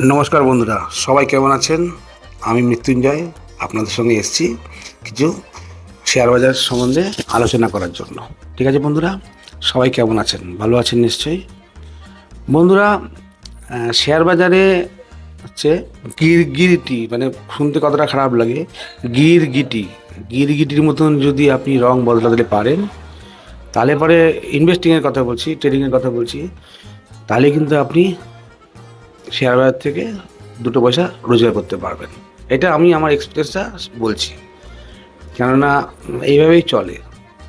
নমস্কার বন্ধুরা, সবাই কেমন আছেন? আমি মৃত্যুঞ্জয়, আপনাদের সঙ্গে এসেছি কিছু শেয়ার বাজার সম্বন্ধে আলোচনা করার জন্য। ঠিক আছে বন্ধুরা? সবাই কেমন আছেন? ভালো আছেন নিশ্চয়ই? বন্ধুরা শেয়ার বাজারে হচ্ছে গির গিরিটি মানে শুনতে কতটা খারাপ লাগে গির গিটি গির গিটির মতন যদি আপনি রং বদলাতে পারেন, তাহলে পরে ইনভেস্টিংয়ের কথা বলছি ট্রেডিংয়ের কথা বলছি, তাহলে কিন্তু আপনি শেয়ার বাজার থেকে দুটো পয়সা রোজগার করতে পারবেন। এটা আমি আমার এক্সপিরিয়েন্সটা বলছি। কেননা এইভাবেই চলে।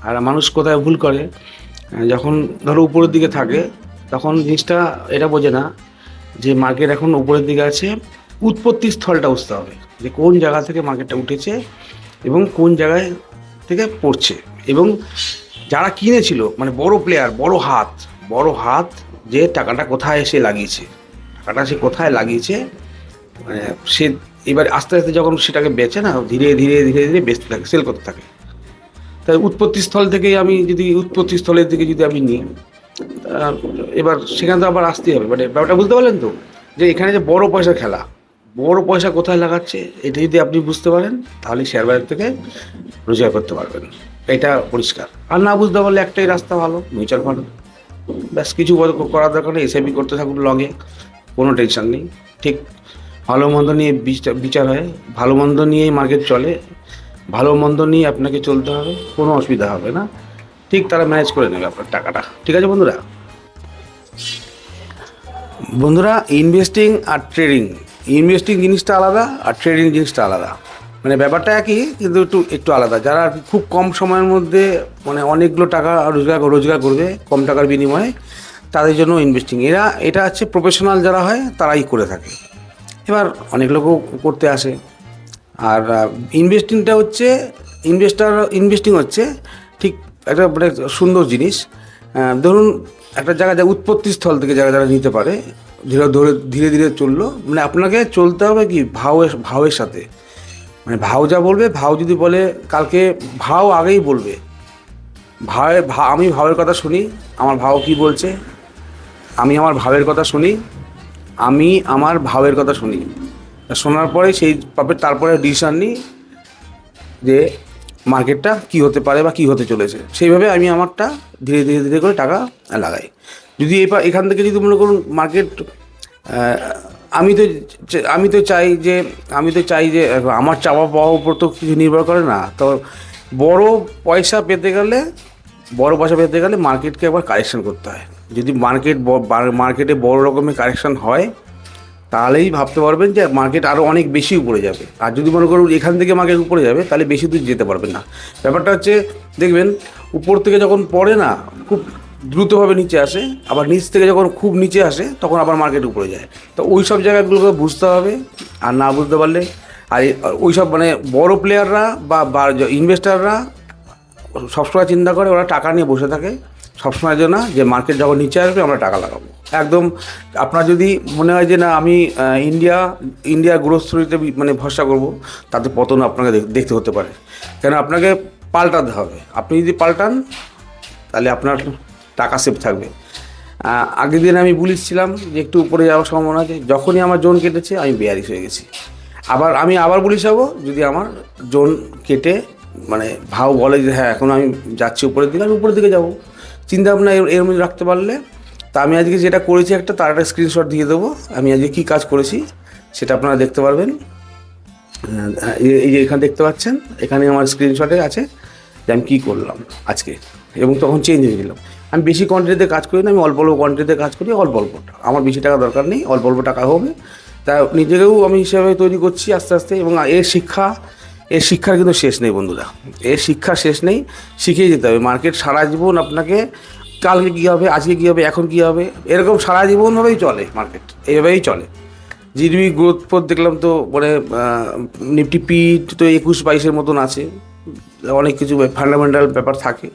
আর মানুষ কোথায় ভুল করে, যখন ধরো উপরের দিকে থাকে, তখন জিনিসটা এটা বোঝে না যে মার্কেট এখন উপরের দিকে আছে, উৎপত্তি স্থলটা বুঝতে হবে যে কোন জায়গা থেকে মার্কেটটা উঠেছে এবং কোন জায়গায় থেকে পড়ছে। এবং যারা কিনেছিল মানে বড় প্লেয়ার বড় হাত বড় হাত যে টাকাটা কোথায় এসে লাগিয়েছে। টাকাটা সে কোথায় লাগিয়েছে? মানে সে এবার আস্তে আস্তে যখন সেটাকে বেচে না, ধীরে ধীরে ধীরে ধীরে বেচতে থাকে সেল করতে থাকে। তাই উৎপত্তি স্থল থেকে আমি যদি, উৎপত্তি স্থলের দিকে যদি আমি নিই এবার সেখানে তো আবার আসতেই হবে। মানে ব্যাপারটা বুঝতে পারলেন তো? যে এখানে যে বড় পয়সা খেলা, বড় পয়সা কোথায় লাগাচ্ছে, এটা যদি আপনি বুঝতে পারেন, তাহলে শেয়ার বাজার থেকে রোজগার করতে পারবেন। এটা পরিষ্কার। আর না বুঝতে পারলে একটাই রাস্তা ভালো মিউচুয়াল ফান্ড ব্যাস, কিছু করার দরকার নেই এসআইপি করতে থাকুন লগে কোনো টেনশন নেই। ঠিক ভালো মন্দ নিয়ে বিচা- বিচার হয়। ভালো মন্দ নিয়েই মার্কেট চলে। ভালো মন্দ নিয়ে আপনাকে চলতে হবে। কোনো অসুবিধা হবে না। ঠিক তারা ম্যানেজ করে নেবে আপনার টাকাটা। ঠিক আছে বন্ধুরা? বন্ধুরা ইনভেস্টিং আর ট্রেডিং ইনভেস্টিং জিনিসটা আলাদা আর ট্রেডিং জিনিসটা আলাদা। মানে ব্যাপারটা একই, কিন্তু একটু একটু আলাদা। যারা খুব কম সময়ের মধ্যে মানে অনেকগুলো টাকা রোজগার রোজগার করবে, কম টাকার বিনিময়ে তাদের জন্য ইনভেস্টিং এরা, এটা হচ্ছে প্রফেশনাল যারা হয়, তারাই করে থাকে। এবার অনেক লোকও করতে আসে। আর ইনভেস্টিংটা হচ্ছে ইনভেস্টার ইনভেস্টিং হচ্ছে ঠিক একটা মানে সুন্দর জিনিস। ধরুন একটা জায়গা যা উৎপত্তি স্থল থেকে জায়গা যারা নিতে পারে, ধীরে ধরে, ধীরে ধীরে চলল মানে আপনাকে চলতে হবে কি ভাওয়ের ভাওয়ের সাথে। মানে ভাও যা বলবে, ভাও যদি বলে, কালকে ভাও আগেই বলবে। ভাবে ভা, আমি ভাওয়ের কথা শুনি, আমার ভাও কি বলছে? আমি আমার ভাবের কথা শুনি, আমি আমার ভাবের কথা শুনি। শোনার পরে সেই পাবে তারপরে ডিসিশন নিই যে মার্কেটটা কি হতে পারে বা কি হতে চলেছে। সেইভাবে আমি আমারটা ধীরে ধীরে ধীরে করে টাকা লাগাই। যদি এখান থেকে যদি মনে করুন মার্কেট আমি তো আমি তো চাই যে, আমি তো চাই যে, আমার চাওয়া পাওয়ার উপর তো কিছু নির্ভর করে না। তো বড় পয়সা পেতে গেলে, বড় পয়সা পেতে গেলে মার্কেটকে একবার কারেকশন করতে হয়। যদি মার্কেট মার্কেটে বড় রকমের কারেকশন হয়, তাহলেই ভাবতে পারবেন যে মার্কেট আরও অনেক বেশি উপরে যাবে। আর যদি মনে করুন এখান থেকে মার্কেট উপরে যাবে, তাহলে বেশি দূর যেতে পারবেন না। ব্যাপারটা হচ্ছে, দেখবেন, উপর থেকে যখন পড়ে না, খুব দ্রুতভাবে নিচে আসে, আবার নিচ থেকে যখন খুব নিচে আসে, তখন আবার মার্কেট উপরে যায়। তো ওই সব জায়গাগুলোকে বুঝতে হবে, আর না বুঝতে পারলে, আর ওই সব মানে বড় প্লেয়াররা বা ইনভেস্টাররা সবসময় চিন্তা করে, ওরা টাকা নিয়ে বসে থাকে। সবসময় না যে মার্কেট যখন নিচে আসবে, আমরা টাকা লাগাবো। একদম আপনার যদি মনে হয় যে না, আমি ইন্ডিয়া ইন্ডিয়া গ্রোথ স্টোরিতে মানে ভরসা করব, তাতে পতন আপনাকে দেখতে হতে পারে। কেন আপনাকে পাল্টাতে হবে। আপনি যদি পাল্টান, তাহলে আপনার টাকা সেফ থাকবে। আগের দিন আমি বলেছিলাম যে একটু উপরে যাওয়ার সম্ভাবনা আছে। যখনই আমার জোন কেটেছে, আমি বেয়ারিশ হয়ে গেছি। আবার আমি আবার বলিস যাব যদি আমার জোন কেটে মানে ভাও বলে যে হ্যাঁ এখন আমি যাচ্ছি উপরের দিকে, আমি উপরের দিকে যাব। চিন্তা ভাবনা এর মধ্যে রাখতে পারলে, তা আমি আজকে যেটা করেছি একটা, তার একটা স্ক্রিনশট দিয়ে দেবো। আমি আজকে কী কাজ করেছি সেটা আপনারা দেখতে পারবেন। এই- যে এখানে দেখতে পাচ্ছেন, এখানে আমার স্ক্রিনশটে আছে যে আমি কী করলাম আজকে। এবং তখন চেঞ্জ হয়ে গেলাম। আমি বেশি কোয়ান্টিটিতে কাজ করি না, আমি অল্প অল্প কোয়ান্টিটিতে কাজ করি, অল্প অল্প। আমার বেশি টাকা দরকার নেই, অল্প অল্প টাকা হবে। তা নিজেকেও আমি হিসাবে তৈরি করছি আস্তে আস্তে এবং এর শিক্ষা এর শিক্ষার কিন্তু শেষ নেই, বন্ধুরা। এর শিক্ষা শেষ নেই শিখেই যেতে হবে। মার্কেট সারা জীবন আপনাকে, কালকে কী হবে, আজকে কী হবে, এখন কী হবে, এরকম সারা জীবনভাবেই চলে মার্কেট, এইভাবেই চলে। জিডিপি গ্রোথ পথ দেখলাম তো মানে নিফটি পিট তো একুশ বাইশের মতন আছে, অনেক কিছু ফান্ডামেন্টাল ব্যাপার থাকে।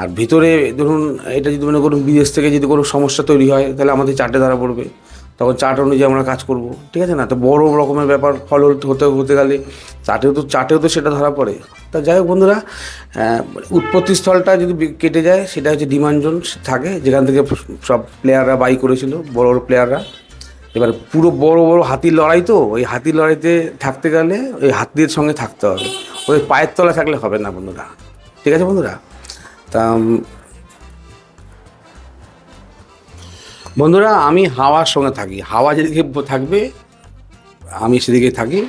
আর ভিতরে, ধরুন, এটা যদি মনে করুন বিদেশ থেকে যদি কোনো সমস্যা তৈরি হয়, তাহলে আমাদের চারটে ধরা পড়বে। তখন চার্ট অনুযায়ী আমরা কাজ করব ঠিক আছে না? তো বড় রকমের ব্যাপার ফল হতে হতে গেলে চার্টেও তো চার্টেও তো সেটা ধরা পড়ে। তা যাই হোক বন্ধুরা আহ, উৎপত্তি স্থলটা যদি কেটে যায় সেটা হচ্ছে ডিমান্ড জোন থাকে যেখান থেকে সব প্লেয়াররা বাই করেছিল বড় বড় প্লেয়াররা এবার পুরো বড় বড় হাতির লড়াই তো ওই হাতির লড়াইতে থাকতে গেলে ওই হাতির সঙ্গে থাকতে হবে। ওই পায়ের তলা থাকলে হবে না বন্ধুরা ঠিক আছে বন্ধুরা? তা বন্ধুরা, আমি হাওয়ার সঙ্গে থাকি। হাওয়া যেদিকে থাকবে, আমি সেদিকে থাকি।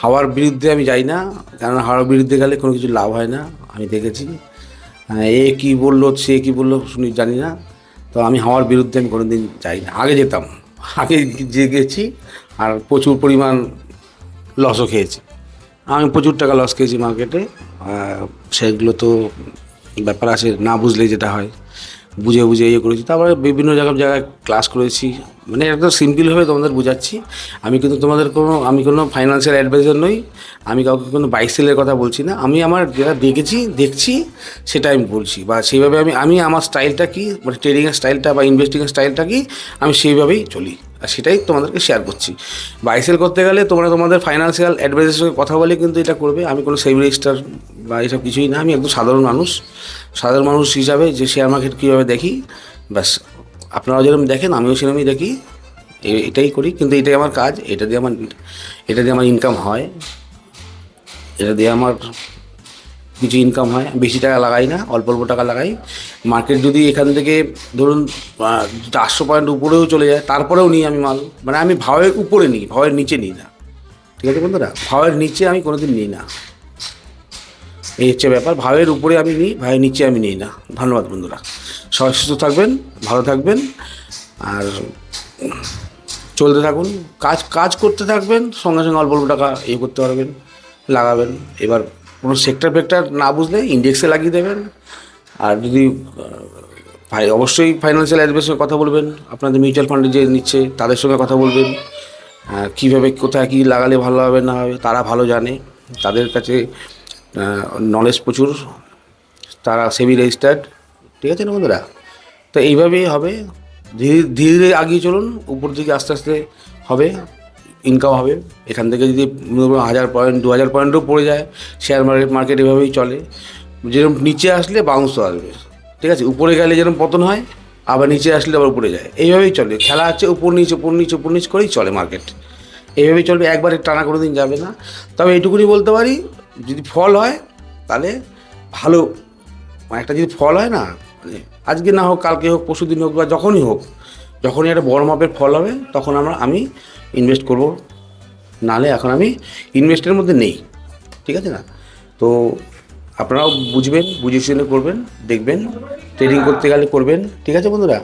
হাওয়ার বিরুদ্ধে আমি যাই না কারণ হাওয়ার বিরুদ্ধে গেলে কোনো কিছু লাভ হয় না, আমি দেখেছি। এ কি বলল, সে কি বলল, শুনি, জানি না। তো আমি হাওয়ার বিরুদ্ধে আমি কোনোদিন যাই না। আগে যেতাম। আগে যে গেছি, আর প্রচুর পরিমাণ লসও খেয়েছি। আমি প্রচুর টাকা লস খেয়েছি মার্কেটে সেগুলো তো ব্যাপার আছে, না বুঝলে যেটা হয়। বুঝে বুঝে ইয়ে করেছি। তারপরে বিভিন্ন জায়গায় জায়গায় ক্লাস করেছি। মানে একদম সিম্পলভাবে তোমাদের বোঝাচ্ছি। আমি কিন্তু তোমাদের কোনো, আমি কোনো ফাইন্যান্সিয়াল অ্যাডভাইজার নই। আমি কাউকে কোনো বাইক সেলের কথা বলছি না। আমি আমার যেটা দেখেছি, দেখছি সেটা আমি বলছি। বা সেইভাবে আমি আমি আমার স্টাইলটা কী মানে ট্রেডিংয়ের স্টাইলটা বা ইনভেস্টিংয়ের স্টাইলটা কি, আমি সেইভাবেই চলি। আর সেটাই তোমাদেরকে শেয়ার করছি। বাই সেল করতে গেলে তোমরা তোমাদের ফাইন্যান্সিয়াল অ্যাডভাইসের সঙ্গে কথা বলে কিন্তু এটা করবে। আমি কোনো সেভি রেজিস্টার বা এসব কিছুই না। আমি একদম সাধারণ মানুষ। সাধারণ মানুষ হিসাবে যে শেয়ার মার্কেট কীভাবে দেখি, ব্যাস। আপনারা যেরকম দেখেন, আমিও সেরকমই দেখি। এটাই করি, কিন্তু এটাই আমার কাজ, এটা দিয়ে আমার, এটা দিয়ে আমার ইনকাম হয়। এটা দিয়ে আমার কিছু ইনকাম হয়। বেশি টাকা লাগাই না, অল্প অল্প টাকা লাগাই। মার্কেট যদি এখান থেকে ধরুন চারশো পয়েন্ট উপরেও চলে যায়, তারপরেও নিই আমি মাল। মানে আমি ভাওয়ের উপরে নিই, ভাওয়ের নিচে নিই না। ঠিক আছে বন্ধুরা? ভাওয়ের নিচে আমি কোনোদিন নিই না। এই হচ্ছে ব্যাপার, ভাওয়ের উপরে আমি নিই ভাবের নিচে আমি নিই না। ধন্যবাদ বন্ধুরা। সবাই সুস্থ থাকবেন, ভালো থাকবেন, আর চলতে থাকুন, কাজ কাজ করতে থাকবেন, সঙ্গে সঙ্গে অল্প অল্প টাকা ইয়ে করতে পারবেন, লাগাবেন। এবার কোনো সেক্টর ফেক্টর না বুঝলে ইন্ডেক্সে লাগিয়ে দেবেন। আর যদি অবশ্যই ফাইন্যান্সিয়াল অ্যাডভাইসের কথা বলবেন, আপনাদের মিউচুয়াল ফান্ডে যে নিচ্ছে তাদের সঙ্গে কথা বলবেন কীভাবে, কোথায় কী লাগালে ভালো হবে, না হবে, তারা ভালো জানে। তাদের কাছে নলেজ প্রচুর, তারা সেমি রেজিস্টার্ড ঠিক আছে না বন্ধুরা? তো এইভাবেই হবে। ধীরে ধীরে ধীরে আগিয়ে চলুন, উপর দিকে আস্তে আস্তে হবে ইনকাম হবে। এখান থেকে যদি হাজার পয়েন্ট, দু হাজার পয়েন্টও পড়ে যায় শেয়ার মার্কেট মার্কেট এভাবেই চলে। যেরকম নিচে আসলে বাউন্স আসবে। ঠিক আছে? উপরে গেলে যেরকম পতন হয়, আবার নিচে আসলে আবার উপরে যায়। এইভাবেই চলে। খেলা হচ্ছে উপর নিচ উপর নিচ উপর নিচ করেই চলে মার্কেট এইভাবেই চলবে। একবারে টানা কোনো দিন যাবে না। তবে এইটুকুনি বলতে পারি, যদি ফল হয়, তাহলে ভালো। মানে একটা যদি ফল হয় না আজকে না হোক, কালকে হোক, পরশু দিন হোক বা যখনই হোক, যখনই একটা বড় মাপের ফল হবে, তখন আমরা, আমি ইনভেস্ট করব। নালে এখন আমি ইনভেস্টের মধ্যে নেই, ঠিক আছে না? তো আপনারাও বুঝবেন, বুঝে শুনে করবেন, দেখবেন ট্রেডিং করতে গেলে করবেন, ঠিক আছে বন্ধুরা?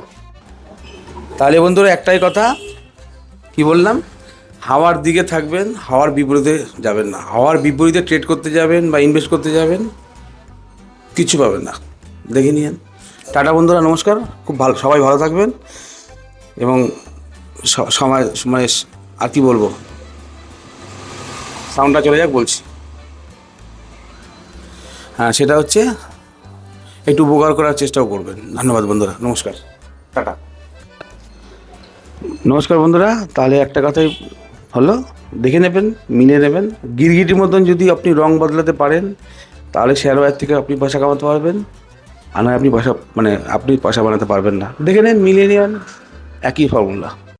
তাহলে বন্ধুরা, একটাই কথা, কি বললাম? হাওয়ার দিকে থাকবেন, হাওয়ার বিপরীতে যাবেন না। হাওয়ার বিপরীতে ট্রেড করতে যাবেন বা ইনভেস্ট করতে যাবেন, কিছু পাবেন না। দেখে নিয়েন। টাটা বন্ধুরা, নমস্কার। খুব ভালো, সবাই ভালো থাকবেন। এবং সময় মানে আর কি বলব? সাউন্ডটা চলে যাক, বলছি। হ্যাঁ সেটা হচ্ছে একটু উপকার করার চেষ্টাও করবেন। ধন্যবাদ বন্ধুরা, নমস্কার। টাটা। নমস্কার বন্ধুরা, তাহলে একটা কথাই হলো, দেখে নেবেন মিলে নেবেন। গিরগিটির মতন যদি আপনি রং বদলাতে পারেন, তাহলে শেয়ার বাজার থেকে আপনি পয়সা কামাতে পারবেন। আর আপনি পয়সা মানে আপনি পয়সা বানাতে পারবেন না। দেখে নেন, মিলিয়ে নেবেন একই ফর্মুলা